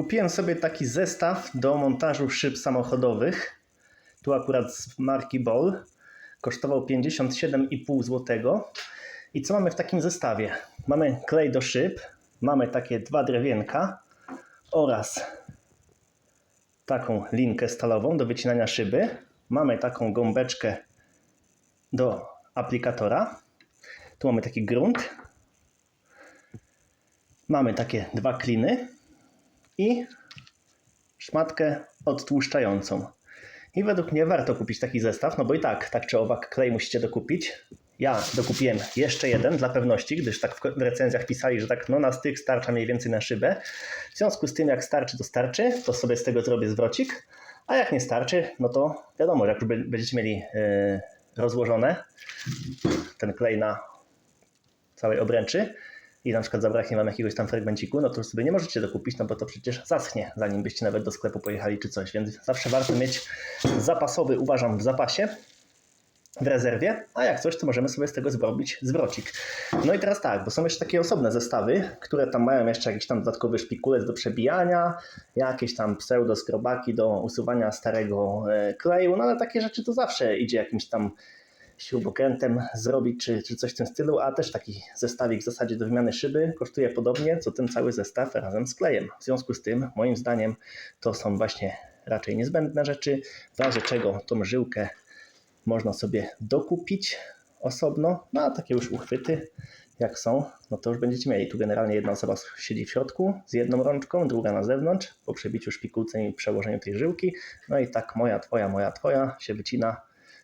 Kupiłem sobie taki zestaw do montażu szyb samochodowych. Tu akurat z marki Ball. Kosztował 57,5 zł. I co mamy w takim zestawie? Mamy klej do szyb, mamy takie dwa drewienka oraz taką linkę stalową do wycinania szyby. Mamy taką gąbeczkę do aplikatora. Tu mamy taki grunt. Mamy takie dwa kliny i szmatkę odtłuszczającą. I według mnie warto kupić taki zestaw, no bo i tak, tak czy owak, klej musicie dokupić. Ja dokupiłem jeszcze jeden dla pewności, gdyż tak w recenzjach pisali, że tak no na styk starcza mniej więcej na szybę. W związku z tym, jak starczy, to starczy, to sobie z tego zrobię zwrocik, a jak nie starczy, no to wiadomo, że jak już będziecie mieli yy, rozłożone ten klej na całej obręczy i na przykład zabraknie Wam jakiegoś tam fragmenciku, no to sobie nie możecie dokupić, no bo to przecież zaschnie, zanim byście nawet do sklepu pojechali czy coś, więc zawsze warto mieć zapasowy, uważam, w zapasie, w rezerwie, a jak coś, to możemy sobie z tego zrobić zwrocik. No i teraz tak, bo są jeszcze takie osobne zestawy, które tam mają jeszcze jakiś tam dodatkowy szpikulec do przebijania, jakieś tam pseudo-skrobaki do usuwania starego e, kleju, no ale takie rzeczy to zawsze idzie jakimś tam śrubokrętem zrobić, czy, czy coś w tym stylu, a też taki zestawik w zasadzie do wymiany szyby kosztuje podobnie, co ten cały zestaw razem z klejem. W związku z tym, moim zdaniem, to są właśnie raczej niezbędne rzeczy, w razie czego tą żyłkę można sobie dokupić osobno, no a takie już uchwyty jak są, no to już będziecie mieli. Tu generalnie jedna osoba siedzi w środku z jedną rączką, druga na zewnątrz, po przebiciu szpikulcem i przełożeniu tej żyłki. No i tak moja, twoja, moja, twoja się wycina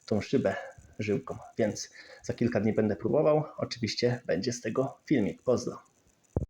tą szybę żyłką. Więc za kilka dni będę próbował. Oczywiście będzie z tego filmik. Pozdro.